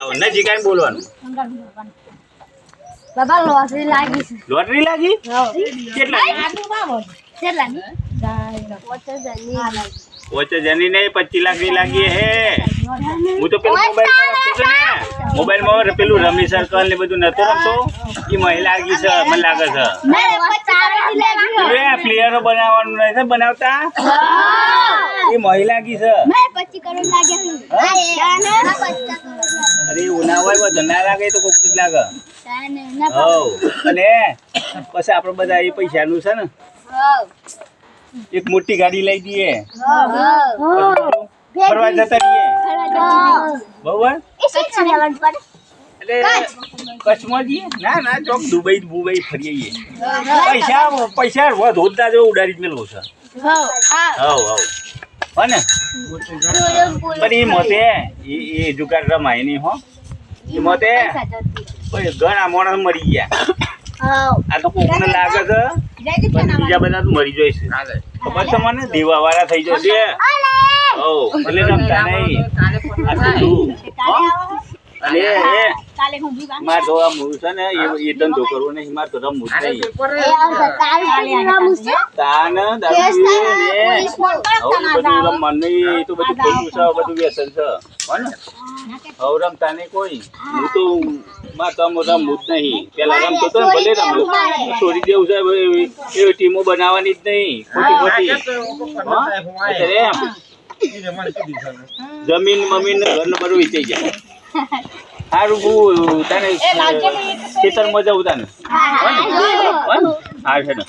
નજીક આવીને બોલવાનું. બાબા લોટરી લાગી? છે લોટરી લાગી કેટલા ઓછે જની નહીં પચીસ લાખની લાગી હે. હું તો પેલું મોબાઈલ રમતો ને. મોબાઈલમાં પેલું રમી સર્કલ ને બધું નતો રમતો? એ મહિલા લાગી છે મને લાગે છે. પ્લેયરો બનાવવાનું છે બનાવતા? એ મહિલા ગી છે. હોય બધો ના લાગે તો કોક જ લાગે. હવ અને પછી આપણે બધા એ પૈસાનું છે ને એક મોટી ગાડી લઈ દઈએ. ફરવા જતા રહીએ. બરોબર કચ્છમાં જઈએ? ના ના ચોક દુબઈ દુબઈ ફરી પૈસા પૈસા વધુ હોતા જો ઉડાડી જ મેળવો છે. હવ હવ પણ એ મોતે એ જુગાર રમાય નહીં હો. મોતે ઘણા માણસ મરી ગયા. આ તો કોકને લાગે છે? બીજા બધા તો મરી જાય ખબર છે મને? દેવા વાળા થઈ જશે. ઓ એટલે રમતા નહીં? અને એ મારે તો આ મૂળ છે ને એ એ ધંધો કરવો નહીં. માર તો રમવું જ નહીં તાન દારૂ ને. બધું રમવાનું નહીં એ તો બધું ખોટું છે બધું વ્યસન છે. હો ને? હવે કોઈ. હું તો મારે તો રમવું નહીં. પેલા રમતો તો ભલે રમતો છોડી દેવું છે એવી ટીમો બનાવવાની જ નહીં. ખોટી ખોટી? એમ. જમીન મમીન ને ઘરનું બધું વેચાઈ જાય. સારું હું તને ખેતરમાં જવું તને. હા છે ને.